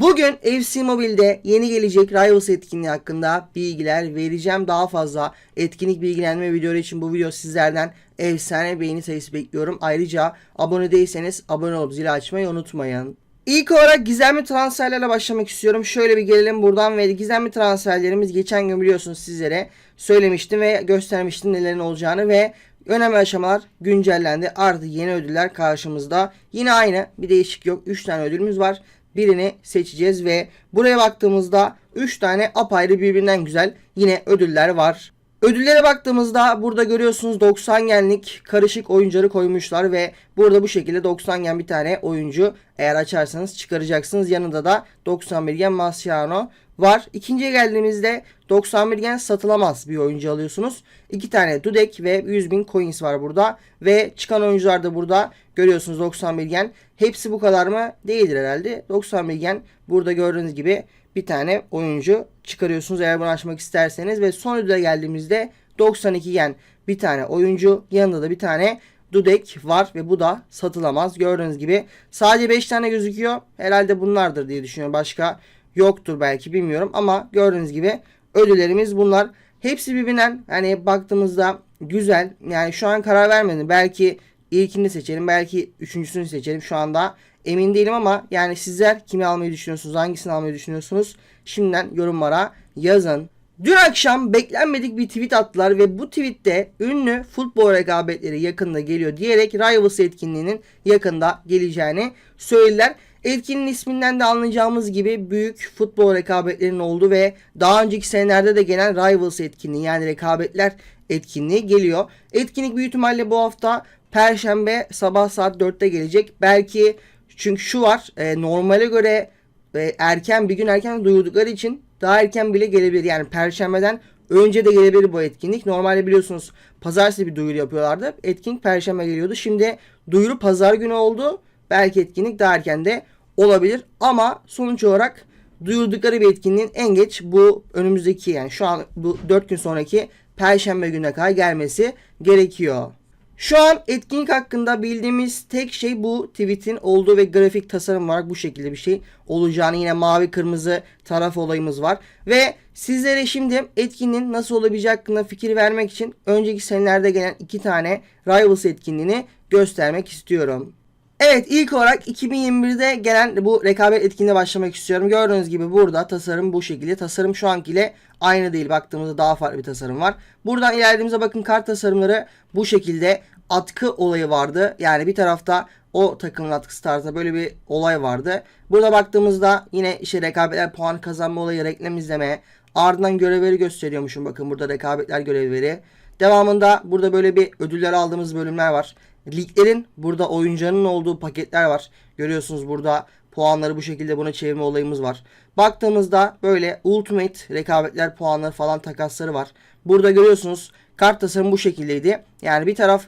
Bugün FC Mobile'de yeni gelecek Rivals etkinliği hakkında bilgiler vereceğim. Daha fazla etkinlik bilgilenme videoları için bu video sizlerden efsane beğeni sayısı bekliyorum. Ayrıca abone değilseniz abone olup zili açmayı unutmayın. İlk olarak gizemli transferlerle başlamak istiyorum. Şöyle bir gelelim buradan ve gizemli transferlerimiz geçen gün biliyorsunuz sizlere söylemiştim ve göstermiştim nelerin olacağını ve önemli aşamalar güncellendi. Artık yeni ödüller karşımızda. Yine aynı bir değişik yok. 3 tane ödülümüz var. Birini seçeceğiz ve buraya baktığımızda 3 tane apayrı birbirinden güzel yine ödüller var. Ödüllere baktığımızda burada görüyorsunuz 90 genlik karışık oyuncuları koymuşlar ve burada bu şekilde 90 gen bir tane oyuncu eğer açarsanız çıkaracaksınız. Yanında da 91 gen Mascherano var. İkinciye geldiğimizde 91 gen satılamaz bir oyuncu alıyorsunuz. İki tane Dudek ve 100 bin coins var burada. Ve çıkan oyuncular da burada görüyorsunuz 91 gen. Hepsi bu kadar mı? Değildir herhalde. 91 gen burada gördüğünüz gibi bir tane oyuncu çıkarıyorsunuz eğer bunu açmak isterseniz. Ve son ödüle geldiğimizde 92 gen bir tane oyuncu yanında da bir tane Dudek var ve bu da satılamaz. Gördüğünüz gibi sadece 5 tane gözüküyor. Herhalde bunlardır diye düşünüyorum. Başka yoktur belki bilmiyorum ama gördüğünüz gibi ödüllerimiz bunlar. Hepsi birbirinden hani baktığımızda güzel. Yani şu an karar vermedim. Belki ilkini seçelim. Belki üçüncüsünü seçelim. Şu anda emin değilim ama yani sizler kimi almayı düşünüyorsunuz? Hangisini almayı düşünüyorsunuz? Şimdiden yorumlara yazın. Dün akşam beklenmedik bir tweet attılar ve bu tweette ünlü futbol rekabetleri yakında geliyor diyerek Rivals etkinliğinin yakında geleceğini söylediler. Etkinliğin isminden de anlayacağımız gibi büyük futbol rekabetlerinin olduğu ve daha önceki senelerde de gelen Rivals etkinliği yani rekabetler etkinliği geliyor. Etkinlik büyük ihtimalle bu hafta Perşembe sabah saat 4'te gelecek. Belki çünkü şu var e, normale göre e, erken bir gün erken duyurdukları için daha erken bile gelebilir. Yani Perşembeden önce de gelebilir bu etkinlik. Normalde biliyorsunuz pazartesi bir duyuru yapıyorlardı. Etkinlik Perşembe geliyordu. Şimdi duyuru pazar günü oldu. Belki etkinlik daha erken de olabilir. Ama sonuç olarak duyurdukları bir etkinliğin en geç bu önümüzdeki yani şu an bu 4 gün sonraki Perşembe gününe kadar gelmesi gerekiyor. Şu an etkinlik hakkında bildiğimiz tek şey bu tweet'in olduğu ve grafik tasarım olarak bu şekilde bir şey olacağını yine mavi kırmızı taraf olayımız var. Ve sizlere şimdi etkinliğin nasıl olabileceği hakkında fikir vermek için önceki senelerde gelen iki tane Rivals etkinliğini göstermek istiyorum. Evet ilk olarak 2021'de gelen bu rekabet etkinliğine başlamak istiyorum. Gördüğünüz gibi burada tasarım bu şekilde. Tasarım şu ankiyle aynı değil. Baktığımızda daha farklı bir tasarım var. Buradan ilerlediğimizde bakın kart tasarımları bu şekilde atkı olayı vardı. Yani bir tarafta o takımın atkısı tarzında böyle bir olay vardı. Burada baktığımızda yine işte rekabetler puan kazanma olayı reklam izleme. Ardından görevleri gösteriyormuşum. Bakın burada rekabetler görevleri. Devamında burada böyle bir ödüller aldığımız bölümler var. Liglerin burada oyuncuların olduğu paketler var. Görüyorsunuz burada puanları bu şekilde buna çevirme olayımız var. Baktığımızda böyle Ultimate rekabetler puanları falan takasları var. Burada görüyorsunuz kart tasarımı bu şekildeydi. Yani bir taraf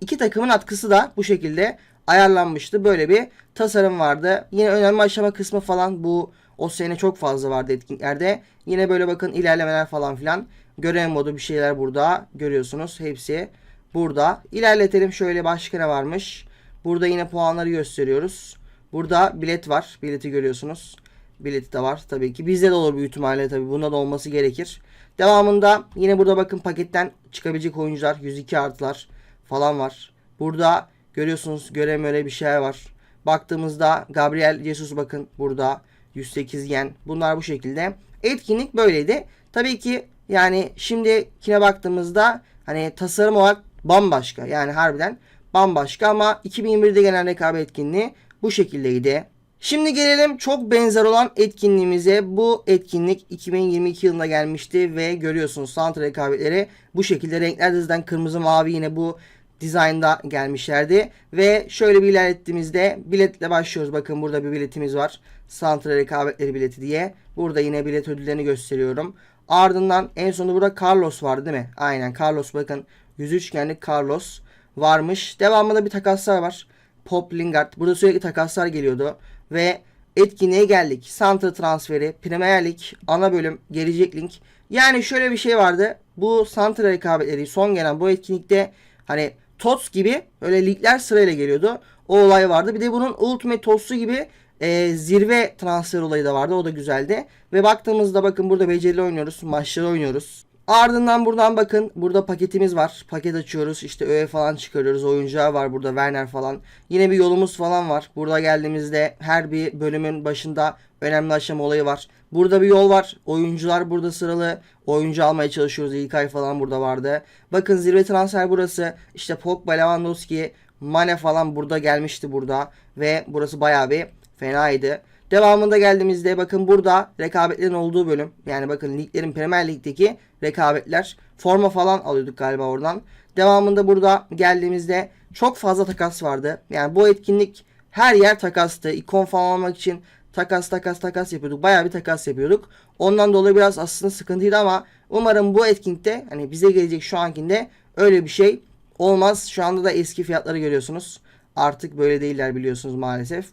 iki takımın atkısı da bu şekilde ayarlanmıştı. Böyle bir tasarım vardı. Yine önemli aşama kısmı falan bu o sene çok fazla vardı etkinliklerde. Yine böyle bakın ilerlemeler falan filan. Görev modu bir şeyler burada görüyorsunuz. Hepsi burada. İlerletelim şöyle başka ne varmış. Burada yine puanları gösteriyoruz. Burada bilet var. Bileti görüyorsunuz. Bileti de var tabii ki. Bizde de olur büyük ihtimalle tabii. Bunda da olması gerekir. Devamında yine burada bakın paketten çıkabilecek oyuncular 102 artılar falan var. Burada görüyorsunuz görev öyle bir şeyler var. Baktığımızda Gabriel Jesus bakın burada 108 yen. Bunlar bu şekilde. Etkinlik böyleydi. Tabii ki yani şimdikine baktığımızda hani tasarım olarak bambaşka. Yani harbiden bambaşka ama 2021'de gelen rekabet etkinliği bu şekildeydi. Şimdi gelelim çok benzer olan etkinliğimize. Bu etkinlik 2022 yılında gelmişti ve görüyorsunuz sant rekabetleri bu şekilde renkler diziden kırmızı mavi yine bu dizaynda gelmişlerdi. Ve şöyle bir ilerlettiğimizde biletle başlıyoruz. Bakın burada bir biletimiz var. Santra rekabetleri bileti diye. Burada yine bilet ödüllerini gösteriyorum. Ardından en sonunda burada Carlos vardı değil mi? Aynen Carlos bakın 103 genlik Carlos varmış. Devamında bir takaslar var. Pop Lingard. Burada sürekli takaslar geliyordu. Ve etkinliğe geldik. Santra transferi, Premier Lig, ana bölüm, gelecek link. Yani şöyle bir şey vardı. Bu Santra rekabetleri son gelen bu etkinlikte hani TOTS gibi öyle ligler sırayla geliyordu. O olay vardı. Bir de bunun Ultimate TOTS'u gibi e, zirve transfer olayı da vardı. O da güzeldi. Ve baktığımızda bakın burada becerili oynuyoruz. Maçları oynuyoruz. Ardından buradan bakın burada paketimiz var. Paket açıyoruz. İşte öğe falan çıkarıyoruz. Oyuncağı var burada Werner falan. Yine bir yolumuz falan var. Burada geldiğimizde her bir bölümün başında önemli aşama olayı var. Burada bir yol var. Oyuncular burada sıralı. Oyuncu almaya çalışıyoruz. İlk ay falan burada vardı. Bakın zirve transfer burası. İşte Pogba, Lewandowski, Mane falan burada gelmişti burada. Ve burası bayağı bir fenaydı. Devamında geldiğimizde bakın burada rekabetlerin olduğu bölüm. Yani bakın liglerin Premier Lig'deki rekabetler. Forma falan alıyorduk galiba oradan. Devamında burada geldiğimizde çok fazla takas vardı. Yani bu etkinlik her yer takastı. İkon falan almak için takas takas takas yapıyorduk. Bayağı bir takas yapıyorduk. Ondan dolayı biraz aslında sıkıntıydı ama umarım bu etkinlikte hani bize gelecek şu ankinde öyle bir şey olmaz. Şu anda da eski fiyatları görüyorsunuz. Artık böyle değiller biliyorsunuz maalesef.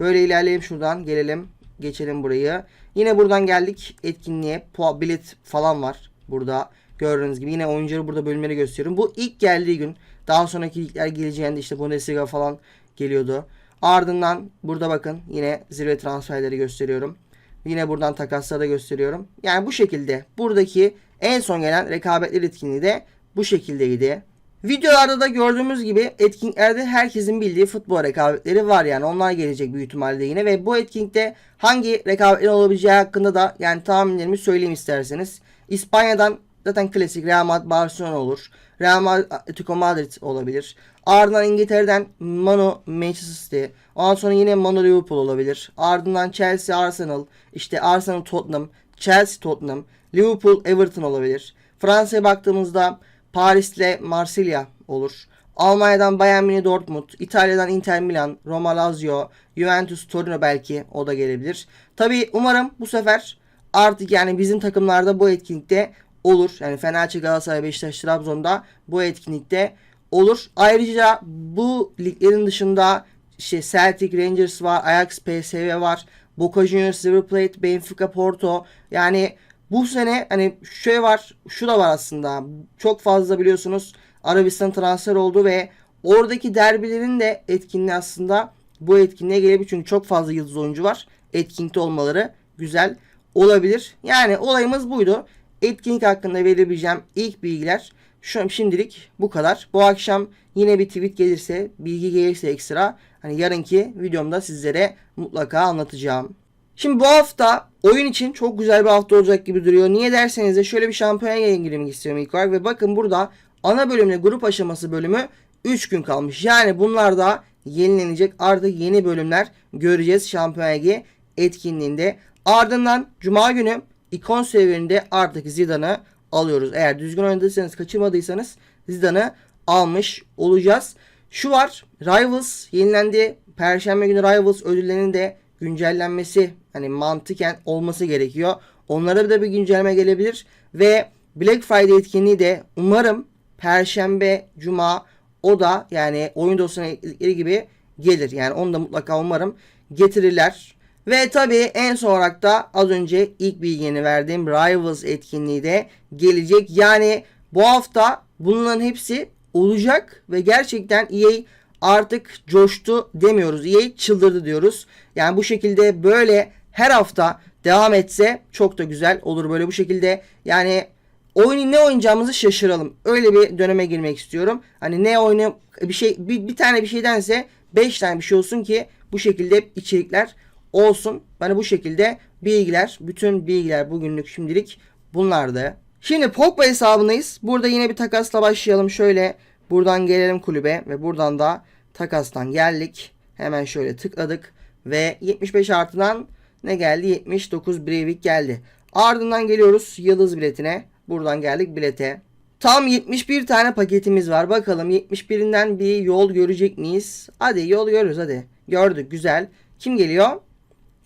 Böyle ilerleyelim şuradan gelelim. Geçelim burayı. Yine buradan geldik etkinliğe. Puan bilet falan var burada. Gördüğünüz gibi yine oyuncuları burada bölümleri gösteriyorum. Bu ilk geldiği gün. Daha sonraki ligler geleceğinde işte Bundesliga falan geliyordu. Ardından burada bakın yine zirve transferleri gösteriyorum. Yine buradan takasları da gösteriyorum. Yani bu şekilde buradaki en son gelen rekabetler etkinliği de bu şekildeydi. Videolarda da gördüğümüz gibi etkinliklerde herkesin bildiği futbol rekabetleri var yani onlar gelecek büyük ihtimalle yine ve bu etkinlikte hangi rekabetlerin olabileceği hakkında da yani tahminlerimi söyleyeyim isterseniz. İspanya'dan zaten klasik Real Madrid Barcelona olur. Real Madrid Atletico Madrid olabilir. Ardından İngiltere'den Manu Manchester City. Ondan sonra yine Manu Liverpool olabilir. Ardından Chelsea Arsenal. işte Arsenal Tottenham. Chelsea Tottenham. Liverpool Everton olabilir. Fransa'ya baktığımızda Paris'le Marsilya olur. Almanya'dan Bayern Münih Dortmund, İtalya'dan Inter Milan, Roma Lazio, Juventus Torino belki o da gelebilir. Tabi umarım bu sefer artık yani bizim takımlarda bu etkinlikte olur. Yani Fenerbahçe, Galatasaray, Beşiktaş, Trabzon'da bu etkinlikte olur. Ayrıca bu liglerin dışında işte Celtic, Rangers var, Ajax, PSV var, Boca Juniors, River Plate, Benfica, Porto. Yani bu sene hani şey var, şu da var aslında. Çok fazla biliyorsunuz Arabistan transfer oldu ve oradaki derbilerin de etkinliği aslında bu etkinliğe gelebilir. Çünkü çok fazla yıldız oyuncu var. Etkinlikte olmaları güzel olabilir. Yani olayımız buydu. Etkinlik hakkında verebileceğim ilk bilgiler şu şimdilik bu kadar. Bu akşam yine bir tweet gelirse, bilgi gelirse ekstra hani yarınki videomda sizlere mutlaka anlatacağım. Şimdi bu hafta oyun için çok güzel bir hafta olacak gibi duruyor. Niye derseniz de şöyle bir şampiyonaya girmek istiyorum ilk olarak. Ve bakın burada ana bölümle grup aşaması bölümü 3 gün kalmış. Yani bunlar da yenilenecek. Artık yeni bölümler göreceğiz şampiyonaya etkinliğinde. Ardından Cuma günü ikon serverinde artık Zidane'ı alıyoruz. Eğer düzgün oynadıysanız kaçırmadıysanız Zidane'ı almış olacağız. Şu var Rivals yenilendi. Perşembe günü Rivals ödüllerinin de güncellenmesi hani mantıken olması gerekiyor. Onlara da bir güncelleme gelebilir ve Black Friday etkinliği de umarım Perşembe, Cuma o da yani oyun dosyasına gibi gelir. Yani onu da mutlaka umarım getirirler. Ve tabii en son olarak da az önce ilk bilgini verdiğim Rivals etkinliği de gelecek. Yani bu hafta bunların hepsi olacak ve gerçekten EA artık coştu demiyoruz. EA çıldırdı diyoruz. Yani bu şekilde böyle her hafta devam etse çok da güzel olur böyle bu şekilde. Yani oyunu ne oynayacağımızı şaşıralım. Öyle bir döneme girmek istiyorum. Hani ne oyunu bir şey bir, bir tane bir şeydense 5 tane bir şey olsun ki bu şekilde içerikler olsun. Hani bu şekilde bilgiler, bütün bilgiler bugünlük şimdilik bunlardı. Şimdi Pogba hesabındayız. Burada yine bir takasla başlayalım. Şöyle buradan gelelim kulübe ve buradan da takastan geldik. Hemen şöyle tıkladık ve 75 artıdan ne geldi? 79 Breivik geldi. Ardından geliyoruz Yıldız biletine. Buradan geldik bilete. Tam 71 tane paketimiz var. Bakalım 71'inden bir yol görecek miyiz? Hadi yol görürüz hadi. Gördük güzel. Kim geliyor?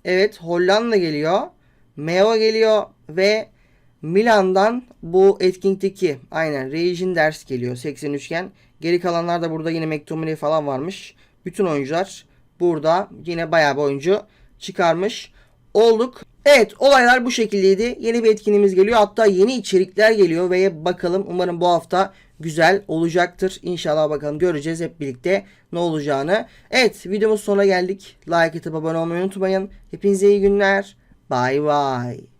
Evet Hollanda geliyor. Meo geliyor ve Milan'dan bu etkinlikteki aynen Regin ders geliyor 83 iken. Geri kalanlar da burada yine McTominay falan varmış. Bütün oyuncular burada yine bayağı bir oyuncu çıkarmış olduk. Evet olaylar bu şekildeydi. Yeni bir etkinliğimiz geliyor. Hatta yeni içerikler geliyor ve bakalım umarım bu hafta güzel olacaktır. İnşallah bakalım göreceğiz hep birlikte ne olacağını. Evet videomuz sonuna geldik. Like atıp abone olmayı unutmayın. Hepinize iyi günler. Bay bay.